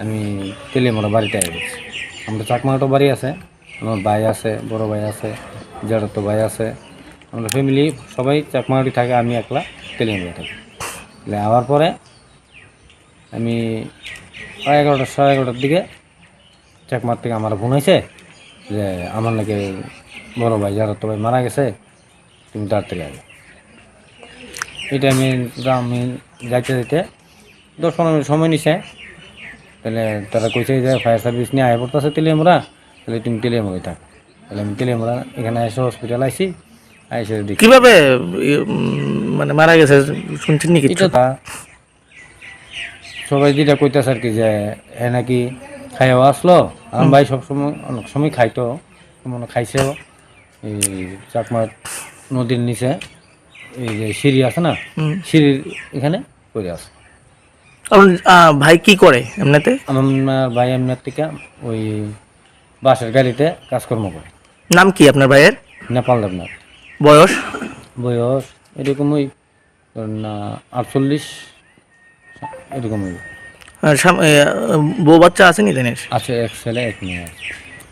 আমি তেলিয়ামরা বাড়িতে আগে গেছি আমরা চাকমাটো বাড়ি আছে, আমার ভাই আছে, বড় ভাই আছে, জেঠতো ভাই আছে। আমরা ফ্যামিলি সবাই চাকমাটি থাকে, আমি একলা তেলিয়ামরা থাকি। তাহলে আবার পরে আমি সাড়ে এগারোটা সাড়ে এগারোটার দিকে চাকমার থেকে আমার ফোন হয়েছে যে আমার নাকি বড় ভাই, জেঠতো ভাই মারা গেছে, তুমি তাড়াতাড়ি আগে এটা আমি আমি যাইতে যাইতে দশ পনেরো মিনিট সময় নিছে। তাহলে তারা কইছে যে ফায়ার সার্ভিস নিয়ে আয় পড়তেছে তেলিয়ামরা তাহলে তুমি তেলিয়ামরাই থাক তাহলে আমি তেলিয়ামরা এখানে এসে হসপিটাল আইছি আইসে দেখি। কীভাবে মানে মারা গেছে শুনছেন নি কিছু এটা তা সবাই যেটা কইতেছে আর কি যে এ নাকি খাইও আসলো আমার ভাই সবসময় অনেক সময় খাইতো মনে খাইছেও। এই চাকমার নদীর নিচে এই যে সিঁড়ি আছে না। সিঁড়ির এখানে পড়ে আছে। আপনার ভাই কি করে এমনিতে? আমার ভাই এমনি থেকে ওই বাসের গাড়িতে কাজকর্ম করে। নাম কি আপনার ভাইয়ের? নেপাল দেবনাথ। বয়স? বয়স এরকম ওই না আটচল্লিশ এরকম বউ বাচ্চা আসেনি দিনের আছে এক ছেলে এক মেয়ে। আছে